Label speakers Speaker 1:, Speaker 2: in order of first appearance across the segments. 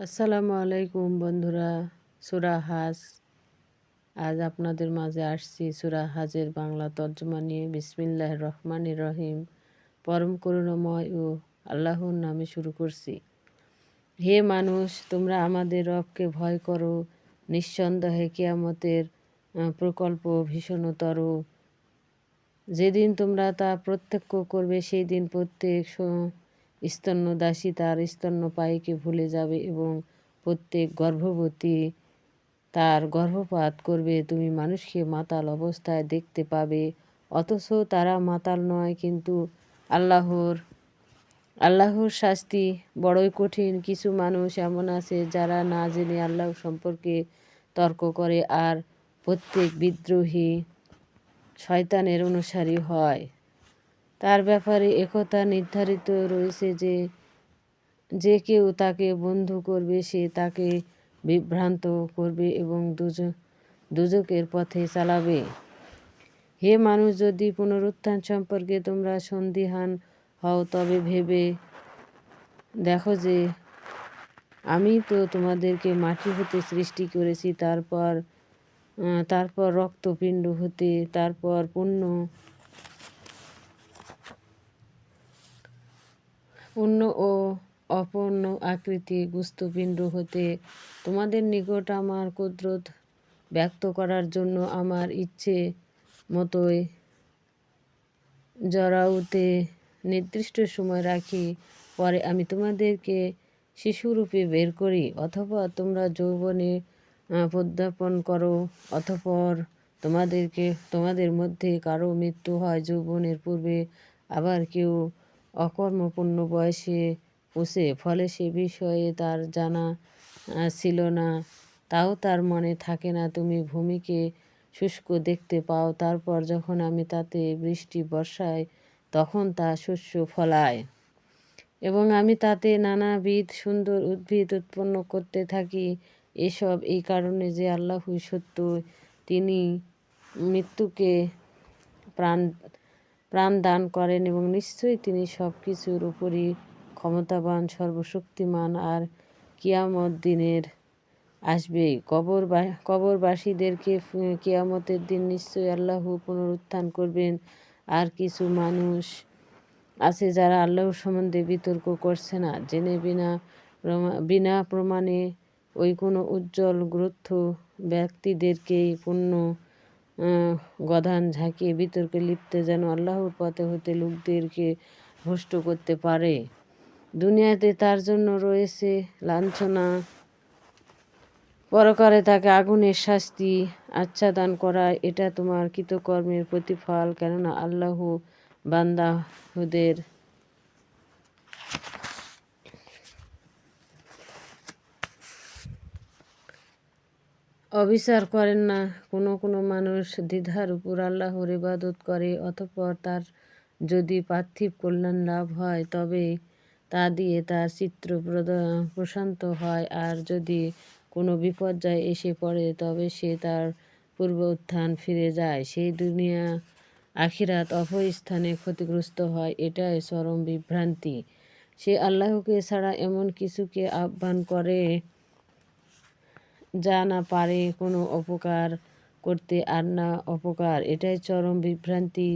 Speaker 1: আসসালামু আলাইকুম বন্ধুরা, সুরা হাজ। আজ আপনাদের মাঝে আসছি সুরা হাজের বাংলা তর্জমা নিয়ে। বিসমিল্লাহ রহমান রহিম। পরম করুণাময় ও আল্লাহর নামে শুরু করছি। হে মানুষ, তোমরা আমাদের রবকে ভয় করো। নিঃসন্দেহে কেয়ামতের প্রকল্প ভীষণতর। যেদিন তোমরা তা প্রত্যক্ষ করবে, সেই দিন প্রত্যেক স্তন্যদাসী তার স্তন্যপায়ীকে ভুলে যাবে এবং প্রত্যেক গর্ভবতী তার গর্ভপাত করবে। তুমি মানুষকে মাতাল অবস্থায় দেখতে পাবে। অথচ তারা মাতাল নয়, কিন্তু আল্লাহর আল্লাহর শাস্তি বড়ই কঠিন। কিছু মানুষ এমন আছে যারা না জেনে আল্লাহ সম্পর্কে তর্ক করে, আর প্রত্যেক বিদ্রোহী শয়তানের অনুসারী হয়। তার ব্যাপারে একথা নির্ধারিত রয়েছে যে যে কেউ তাকে বন্ধু করবে, সে তাকে বিভ্রান্ত করবে এবং দুজকের পথে চালাবে। হে মানুষ, যদি পুনরুত্থান সম্পর্কে তোমরা সন্দিহান হও, তবে ভেবে দেখো যে, আমি তো তোমাদেরকে মাটি হতে সৃষ্টি করেছি, তারপর তারপর রক্তপিণ্ড হতে, তারপর পূর্ণ পূর্ণ ও অপূর্ণ আকৃতি গুস্তপিণ্ড হতে তোমাদের নিকট আমার কুদরত ব্যক্ত করার জন্য আমার ইচ্ছে মতোই জরাউতে নির্দিষ্ট সময় রাখি। পরে আমি তোমাদেরকে শিশুরূপে বের করি, অথবা তোমরা যৌবনে প্রদ্যাপন করো অথপর তোমাদেরকে, তোমাদের মধ্যে কারও মৃত্যু হয়, যৌবনের পূর্বে আবার কেউ অকর্মপূর্ণ বয়সে পৌঁছে ফলে সে বিষয়ে তার জানা ছিল না। তাও তার মনে থাকে না, তুমি ভূমিকে শুষ্ক দেখতে পাও। তারপর যখন আমি তাতে বৃষ্টি বর্ষায়, তখন তা শস্য ফলায়। এবং আমি তাতে নানাবিধ সুন্দর উদ্ভিদ উৎপন্ন করতে থাকি। এসব এই কারণে যে আল্লাহই সত্য, তিনি মৃত্যুকে প্রাণ প্রাণ দান করেন এবং নিশ্চয়ই তিনি সব কিছুর উপরই ক্ষমতাবান, সর্বশক্তিমান আর কিয়ামত দিনের আসবেই। কবর কবরবাসীদেরকে কিয়ামতের দিন নিশ্চয়ই আল্লাহ পুনরুত্থান করবেন। আর কিছু মানুষ আছে যারা আল্লাহর সম্বন্ধে বিতর্ক করছে না, জেনে বিনা বিনা প্রমাণে ওই কোনো উজ্জ্বল, গ্রন্থ ব্যক্তিদেরকেই পূর্ণ গধান ঝাঁকিয়ে বিতর্কে লিপ্ত যেন আল্লাহর পথে হতে লোকদেরকে ভ্রষ্ট করতে পারে। দুনিয়াতে তার জন্য রয়েছে লাঞ্ছনা পরকারে তাকে আগুনের শাস্তি, আচ্ছাদান করা, এটা তোমার কৃতকর্মের প্রতিফল, কেননা আল্লাহ বান্দাহুদের অবিচার করেন না। কোনো কোনো মানুষ দ্বিধার উপর আল্লাহর ইবাদত করে, অতঃপর তার যদি পার্থিব কল্যাণ লাভ হয়, তবে তা দিয়ে তার চিত্র প্রশান্ত হয়। আর যদি কোনো বিপর্যয় এসে পড়ে, তবে সে তার পূর্ব উত্থান ফিরে যায়। সেই দুনিয়া, আখিরাত অভয় স্থানে ক্ষতিগ্রস্ত হয়, এটাই চরম বিভ্রান্তি। সে আল্লাহকে ছাড়া এমন কিছুকে আহ্বান করে যা না পারে, কোনো অপকার করতে আর না অপকার। এটাই চরম বিভ্রান্তি।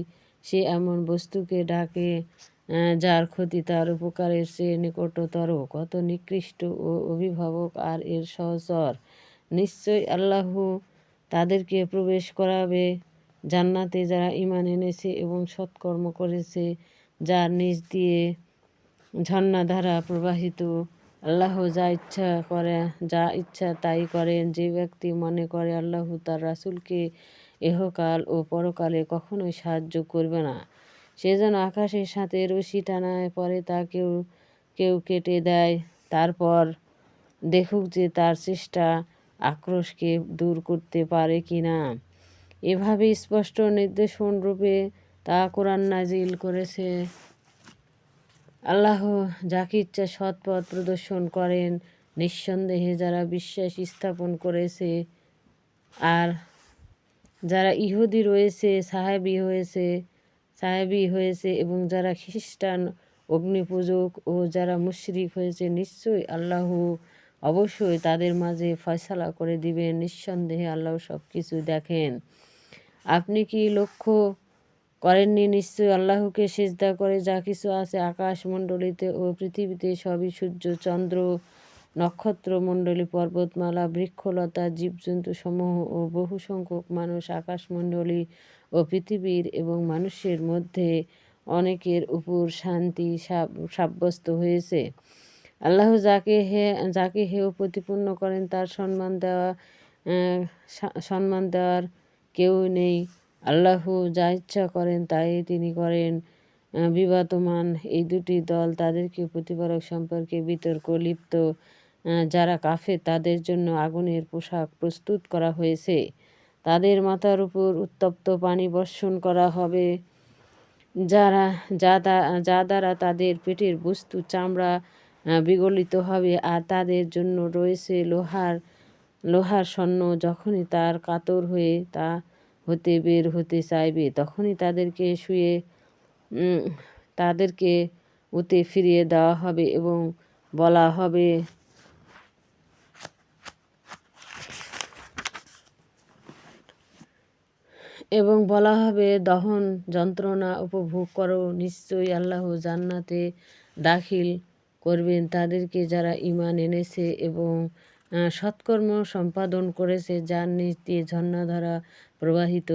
Speaker 1: সে এমন বস্তুকে ডাকে যার ক্ষতি তার উপকারের চেয়ে নিকটতর। কত নিকৃষ্ট ও অভিভাবক আর এর সহচর। নিশ্চয় আল্লাহ তাদেরকে প্রবেশ করাবে। জান্নাতে যারা ইমান এনেছে এবং সৎকর্ম করেছে, যার নিজ দিয়ে ঝর্ণাধারা প্রবাহিত আল্লাহ যা ইচ্ছা করে, যা ইচ্ছা তাই করেন যে ব্যক্তি মনে করে আল্লাহ তার রাসুলকে এহকাল ও পরকালে কখনোই সাহায্য করবে না। সে যেন আকাশের সাথে রশি টানায় পরে তা কেউ কেউ কেটে দেয়। তারপর দেখুক যে তার চেষ্টা আক্রোশকে দূর করতে পারে কি না এভাবে স্পষ্ট নির্দেশন রূপে তা কোরআন নাজিল করেছে। আল্লাহ যাকে ইচ্ছা সৎ পথ প্রদর্শন করেন, নিঃসন্দেহে যারা বিশ্বাস স্থাপন করেছে আর যারা ইহুদি রয়েছে, সাহেবি হয়েছে সাহেবি হয়েছে এবং যারা খ্রিস্টান অগ্নিপূজক ও যারা মুশরিক হয়েছে, নিশ্চয়ই আল্লাহ অবশ্যই তাদের মাঝে ফয়সালা করে দিবেন। নিঃসন্দেহে আল্লাহ সব কিছু দেখেন। আপনি কি লক্ষ্য করেননি নিশ্চয়ই আল্লাহকে সেজদা করে যা কিছু আছে আকাশমণ্ডলীতে ও পৃথিবীতে সবই সূর্য, চন্দ্র নক্ষত্রমণ্ডলী পর্বতমালা, বৃক্ষলতা জীবজন্তু সমূহ ও বহু সংখ্যক মানুষ আকাশমণ্ডলী ও পৃথিবীর এবং মানুষের মধ্যে অনেকের উপর শান্তি সাব্যস্ত হয়েছে। আল্লাহ যাকে হে, যাকে হেও প্রতিপন্ন করেন তার সম্মান দেওয়া সম্মান দেওয়ার কেউ নেই। আল্লাহ যা ইচ্ছা করেন তাই তিনি করেন। বিবাদমান এই দুটি দল তাদেরকে প্রতিপালক সম্পর্কে বিতর্ক, লিপ্ত যারা কাফে তাদের জন্য আগুনের পোশাক প্রস্তুত করা হয়েছে। তাদের মাথার উপর উত্তপ্ত পানি বর্ষণ করা হবে। যারা, যা যা দ্বারা তাদের পেটের বস্তু চামড়া বিগলিত হবে আর তাদের জন্য রয়েছে লোহার লোহার স্বর্ণ। যখনই তার কাতর হয়ে তা হতে বের হতে চাইবে, তখনই তাদেরকে শুয়ে তাদেরকে ওতে ফিরিয়ে দেওয়া হবে এবং বলা হবে, এবং বলা হবে, দহন যন্ত্রণা উপভোগ করো, নিশ্চয়ই আল্লাহ জান্নাতে দাখিল করবেন। তাদেরকে যারা ইমান এনেছে এবং সৎকর্ম সম্পাদন করেছে যার নিচ দিয়ে ঝর্ণাধারা প্রবাহিত।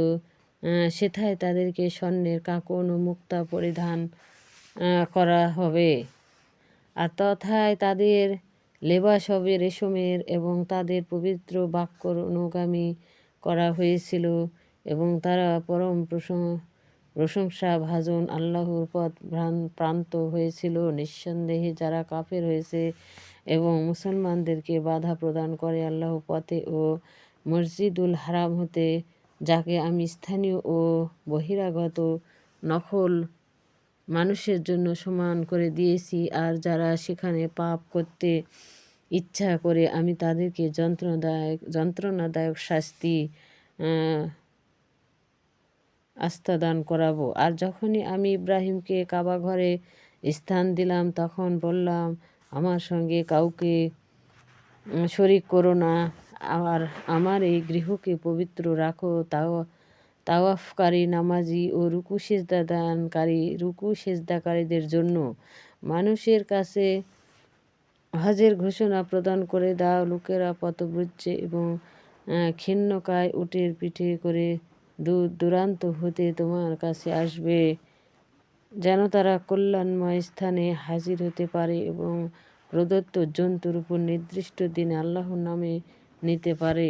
Speaker 1: সেথায় তাদেরকে স্বর্ণের কাকন ও মুক্তা পরিধান করা হবে। আর তথায় তাদের লেবাস হবে রেশমের এবং তাদের পবিত্র বাক্য অনুগামী করা হয়েছিল এবং তারা পরম প্রশংসা ভাজন আল্লাহর পথ প্রান্ত হয়েছিল। নিঃসন্দেহে যারা কাফের হয়েছে এবং মুসলমানদেরকে বাধা প্রদান করে আল্লাহ পথে ও মসজিদুল হারাম হতে, যাকে আমি স্থানীয় ও বহিরাগত নকল মানুষের জন্য সমান করে দিয়েছি আর যারা সেখানে পাপ করতে ইচ্ছা করে, আমি তাদেরকে যন্ত্রণাদায়ক যন্ত্রণাদায়ক শাস্তি আস্থাদান করাবো। আর যখনই আমি ইব্রাহিমকে কাবা ঘরে স্থান দিলাম, তখন বললাম আমার সঙ্গে কাউকে শরিক করো না। আর আমার এই গৃহকে পবিত্র রাখো। তাও, তাওয়াফকারী নামাজি ও রুকু সেজদা দানকারী রুকু সেজদাকারীদের জন্য মানুষের কাছে হজের ঘোষণা প্রদান করে দাও। লোকেরা পথব্রজ্যে এবং ক্ষিন্নকায় উটের পিঠে করে দূর দূরান্ত হতে তোমার কাছে আসবে। যেন তারা কল্যাণময় স্থানে হাজির হতে পারে এবং প্রদত্ত জন্তুর উপর নির্দিষ্ট দিনে আল্লাহর নামে নিতে পারে।